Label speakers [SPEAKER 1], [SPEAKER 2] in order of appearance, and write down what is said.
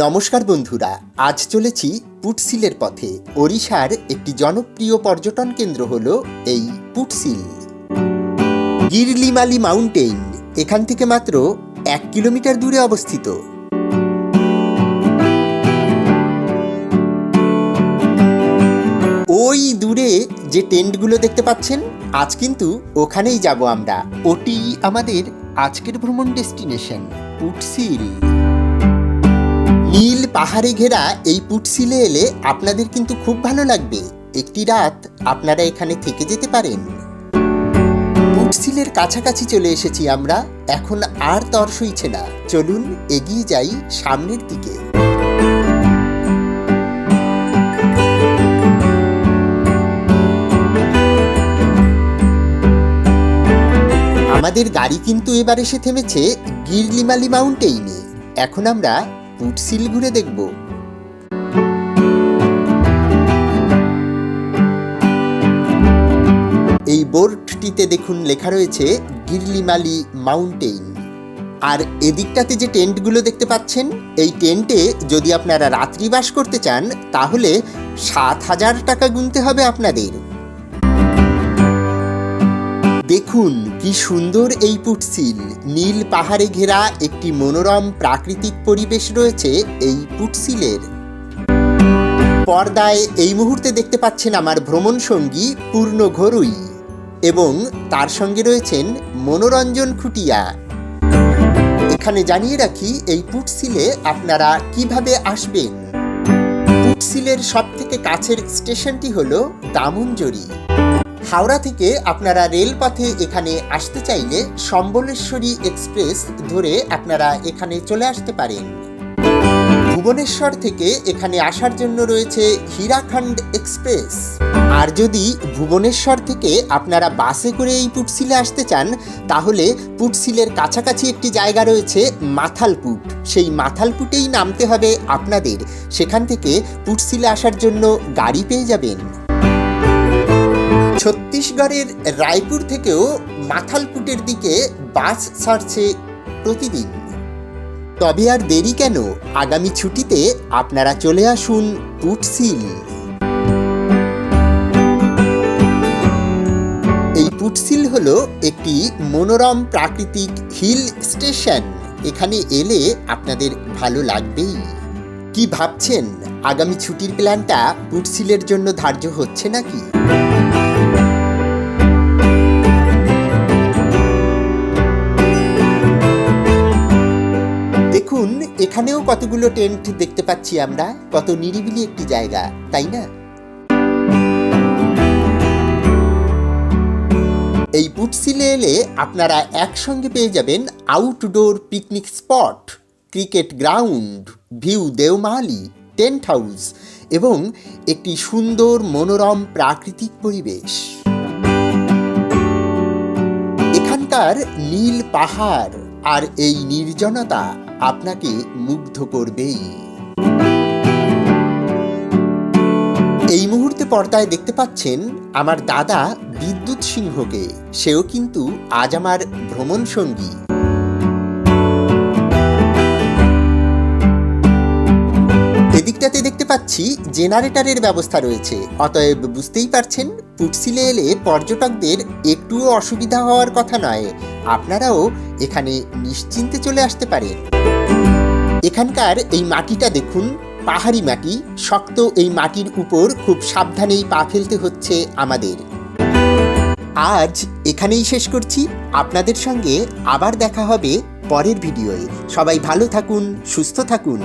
[SPEAKER 1] নমস্কার বন্ধুরা, আজ চলেছি পুটসিলের পথে। ওড়িশার একটি জনপ্রিয় পর্যটন কেন্দ্র হল এই পুটসিল গিরলিমালি মাউন্টেন এখান থেকে মাত্র এক কিলোমিটার দূরে অবস্থিত। ওই দূরে যে টেন্টগুলো দেখতে পাচ্ছেন, আজ কিন্তু ওখানেই যাব আমরা। ওটি আমাদের আজকের ভ্রমণ ডেস্টিনেশন পুটসিল নীল পাহাড়ে ঘেরা এই পুটসিলে এলে আপনাদের কিন্তু খুব ভালো লাগবে। একটি রাত আপনারা এখানে থেকে যেতে পারেন। পুটসিলের কাছাকাছি চলে এসেছি আমরা। এখন আর তর সইছে না। চলুন এগিয়ে যাই সামনের দিকে। আমাদের গাড়ি কিন্তু এবার এসে থেমেছে গিরলিমালি মাউন্টেইনে। এখন আমরা পুটসিল ঘুরে দেখব। এই বোর্ডটিতে দেখুন লেখা রয়েছে, গিরলিমালি মাউন্টেইন। আর এদিকটাতে যে টেন্টগুলো দেখতে পাচ্ছেন, এই টেন্টে যদি আপনারা রাত্রিবাস করতে চান, তাহলে সাত হাজার টাকা গুনতে হবে আপনাদের। দেখুন কি সুন্দর এই পুটসিল। নীল পাহাড়ে ঘেরা একটি মনোরম প্রাকৃতিক পরিবেশ রয়েছে এই পুটসিলের। পর্দায় এই মুহূর্তে দেখতে পাচ্ছেন আমার ভ্রমণ সঙ্গী পূর্ণ ঘরুই এবং তার সঙ্গে রয়েছেন মনোরঞ্জন খুটিয়া। এখানে জানিয়ে রাখি, এই পুটসিলে আপনারা কীভাবে আসবেন? পুটসিলের সব থেকে কাছের স্টেশনটি হল দামুনজরি। হাওড়া থেকে আপনারা রেলপথে এখানে আসতে চাইলে সম্বলেশ্বরী এক্সপ্রেস ধরে আপনারা এখানে চলে আসতে পারেন। ভুবনেশ্বর থেকে এখানে আসার জন্য রয়েছে হীরাখণ্ড এক্সপ্রেস। আর যদি ভুবনেশ্বর থেকে আপনারা বাসে করে এই পুটসিলে আসতে চান, তাহলে পুটসিলের কাছাকাছি একটি জায়গা রয়েছে মাথালপুট। সেই মাথালপুটেই নামতে হবে আপনাদের। সেখান থেকে পুটসিলে আসার জন্য গাড়ি পেয়ে যাবেন। ছত্তিশগড়ের রায়পুর থেকেও মাথালপুটের দিকে বাস ছাড়ছে প্রতিদিন। তবে আর দেরি কেন? আগামী ছুটিতে আপনারা চলে আসুন পুটসিল। এই পুটসিল হল একটি মনোরম প্রাকৃতিক হিল স্টেশন। এখানে এলে আপনাদের ভালো লাগবেই। কি ভাবছেন? আগামী ছুটির প্ল্যানটা পুটসিলের জন্য ধার্য হচ্ছে নাকি? দেখুন, এখানেও কতগুলো টেন্ট দেখতে পাচ্ছি আমরা। কত নিরিবিলি একটি জায়গা, তাই না? এই পুটসিলে এলে আপনারা একসঙ্গে পেয়ে যাবেন outdoor picnic spot cricket ground view Deomali tent house এবং একটি সুন্দর মনোরম প্রাকৃতিক পরিবেশ। এখানকার নীল পাহাড় আর এই নির্জনতা আপনাকে মুগ্ধ করবেই। এই মুহূর্তে পর্দায় দেখতে পাচ্ছেন আমার দাদা বিদ্যুৎ সিংহকে। সেও কিন্তু আজ আমার ভ্রমণ সঙ্গী। এদিকটাতে দেখতে পাচ্ছি জেনারেটরের ব্যবস্থা রয়েছে। অতএব বুঝতেই পারছেন পুটসিলে এলে পর্যটকদের একটুও অসুবিধা হওয়ার কথা নয়। আপনারাও এখানে নিশ্চিন্তে চলে আসতে পারে। এখানকার এই মাটিটা দেখুন, পাহাড়ি মাটি। শক্ত এই মাটির উপর খুব সাবধানেই পা ফেলতে হচ্ছে আমাদের। আজ এখানেই শেষ করছি। আপনাদের সঙ্গে আবার দেখা হবে পরের ভিডিওয়ে। সবাই ভালো থাকুন, সুস্থ থাকুন।